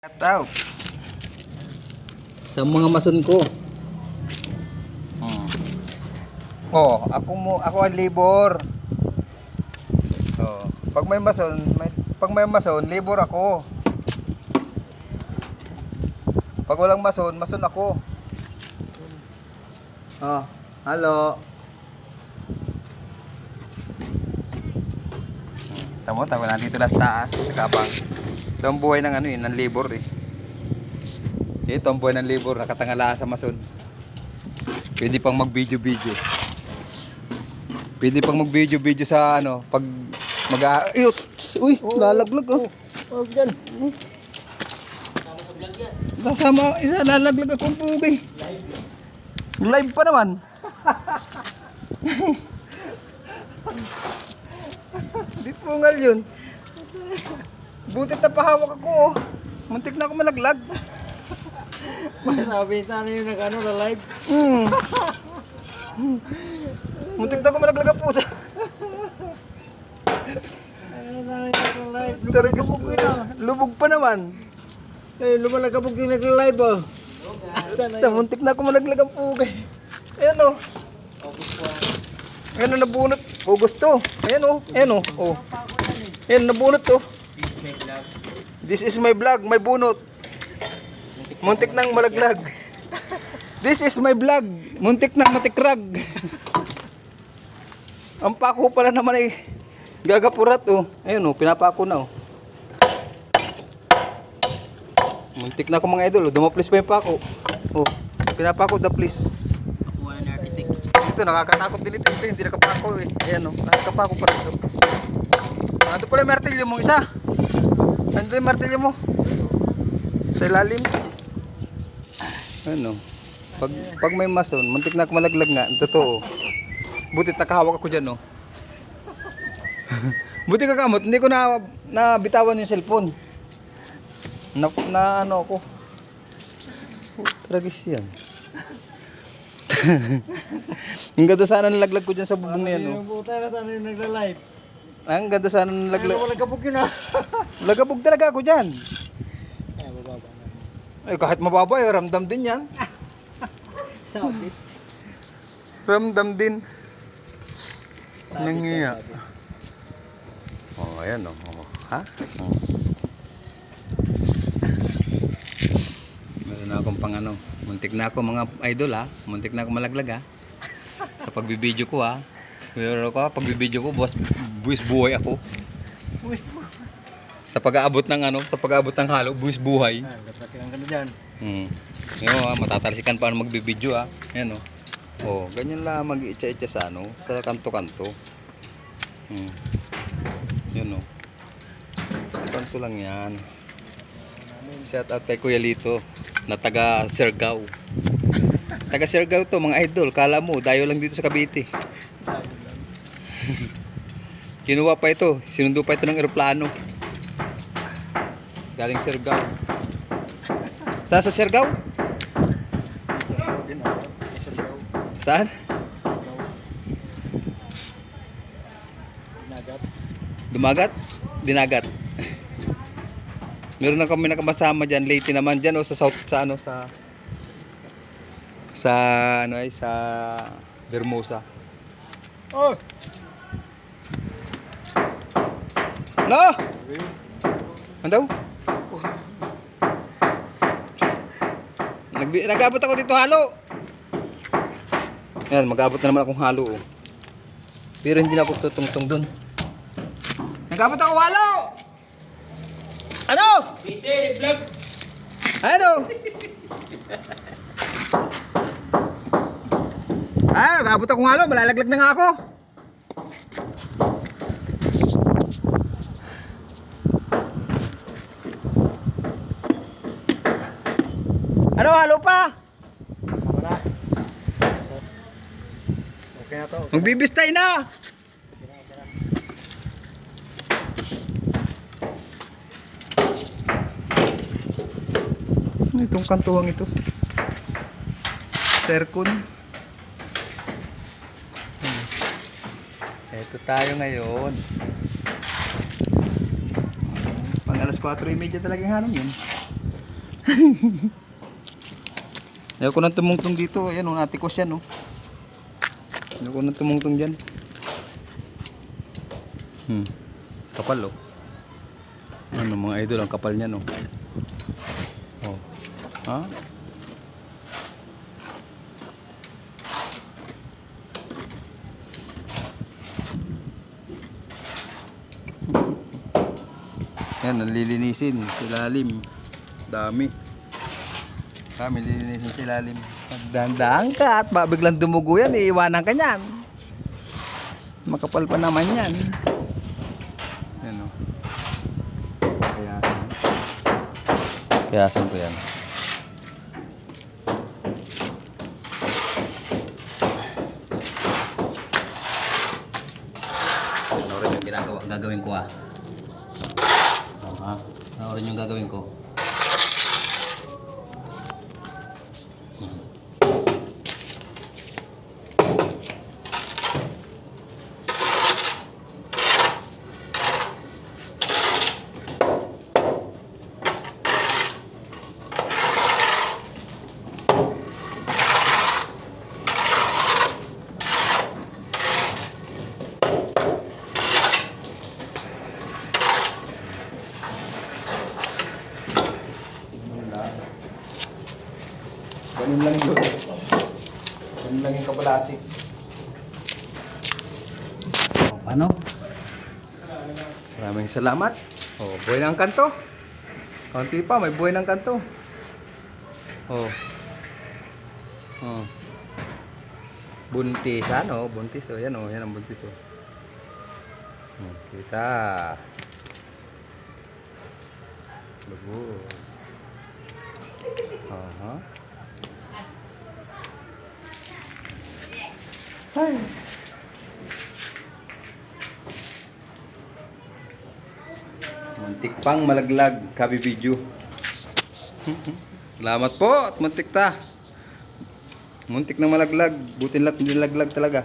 Cut out. Sa mga mason ko. Hmm. Oh, ako mo ako ang labor. Oh, pag may mason, may pag may mason, labor ako. Pag walang mason, mason ako. Oh, hello. Tamo, tamo nandito lang sa taas, kabang. Ito ang buhay ng ano eh, ng labor eh. Ito ang buhay ng labor, nakatangalaan sa mason. Pwede pang mag-video-video. Pwede pang mag-video-video sa ano, pag mag Ayot! Uy, lalaglag oh. Oh, dyan. Kasama, isa lalaglag akong pugay. Live pa naman. Di pungal yun. Butit na pahawak ako oh. Muntik na ako malaglag. Sabi sana yung nag-ano na live. Hmm. Muntik na ako malaglag ang puta. Ano na yung live? Talaga lubog pa naman. Eh, lumalagabog yung nag-live oh. Sana Ito, muntik na ako malaglag ang pugay. Ayan o. Ayan o, nabunot. August to. Ayan o. Ayan o. Oh. Ayan, nabunot to. This is my vlog, my bunot. Muntik nang malaglag. This is my vlog. Muntik nang matikrag. Ang pako pala naman ay gagapurat oh. Ayun oh, pinapako na oh. Muntik na ako mga idol, oh. dumaplis pa yung pako. Oh, pinapako the please. Kuha na architect. Ito, nakakatakot din ito. Ito, hindi nakapako eh. Ayan o, nakakapako pa rin ito. Ando pala yung martilyo mong isa. Ando yung martilyo mo. Sa ilalim. Ano? Pag, pag may mason, muntik na ako malaglag nga. Totoo. Buti nakahawak ako dyan, no? Buti kakamot, hindi ko na nabitawan yung cellphone. Na, na ano ako. Oh, tragis yan. Ang ganda sana nalaglag ko dyan sa bubong na yan, oh. Yung puta na tayo nagla-live. Ang ganda sana nalaglag. Lumalagabog yun ah. Lagabog talaga ako dyan. Ay, bababa na. Eh, kahit mababa, eh, ramdam din yan. Sabi. Ramdam din. Nangiya. Oh, ayan, oh. oh. Ha? Oh. Meron na akong pang ano. Muntik na ako mga idol ha. Muntik na ako malaglag ha. Sa pagbibideo ko ha. Pero ko, pagbibideo ko, boss, buwis buhay ako. Uwis mo. Sa pag-aabot ng ano, sa pag-aabot ng halo, buwis buhay. Ah, kapasikan ka na dyan. Hmm. Yun ah, matatalsikan pa ang magbibideo ah. Yan oh. Oh, ganyan lang mag-itcha-itcha sa ano, sa kanto-kanto. Hmm. Yun oh. Kanto lang yan. Shout out kay Kuya Lito na taga Sergao. Taga Sergao to mga idol. Kala mo, dayo lang dito sa Cavite. Kinuha pa ito. Sinundo pa ito ng eroplano. Galing Sergao. Saan sa Sergao? Saan? Dumagat? Dinagat. Meron na kami nakabasama dyan. Late naman dyan o sa south, sa ano, sa sa ano ay sa Bermosa. Oh! No! Ano daw? Nag nag-abot ako dito halo. Yan, mag-abot na naman akong halo. Oh. Pero hindi na ako tutungtong dun. Nag-abot ako halo! Ano? Busy, vlog! Ano? Ah, nag-abot akong halo. Malalaglag na nga ako. Ano, halo pa? Wala. Okay na to. Magbibistay na. Ano itong kantuwang ito? Serkon. Hmm. Ito tayo ngayon. Pang alas 4.30 talagang hanong yun. Ayaw ko nang tumungtong dito. Ayan o, natikos yan o. Ayaw ko nang tumungtong dyan. Hmm. Kapal o. Ano mga idol, ang kapal niyan o. Oh. Ha? Yan, nalilinisin. Silalim. Dami. Kami lilinisin silalim. Magdandaan ka at biglang dumugo yan, iiwanan ka niyan. Makapal pa naman yan. Yan o. Kayasan. Kayasan ko yan. Ano rin yung ginagawa, gagawin ko ah. Ha? Ano rin yung gagawin ko? Ganun lang yun. Ganun lang yung kabalasik. O, paano? Maraming salamat. O, buhay ng kanto. Kaunti pa, may buhay ng kanto. O. O. Buntis, ano? Buntis, o. Yan, o. Yan ang buntis, o. O, kita. Lubos. Aha. Ay. Muntik pang malaglag, kabi video. Salamat po muntik ta. Muntik na malaglag, buti lahat nilaglag talaga.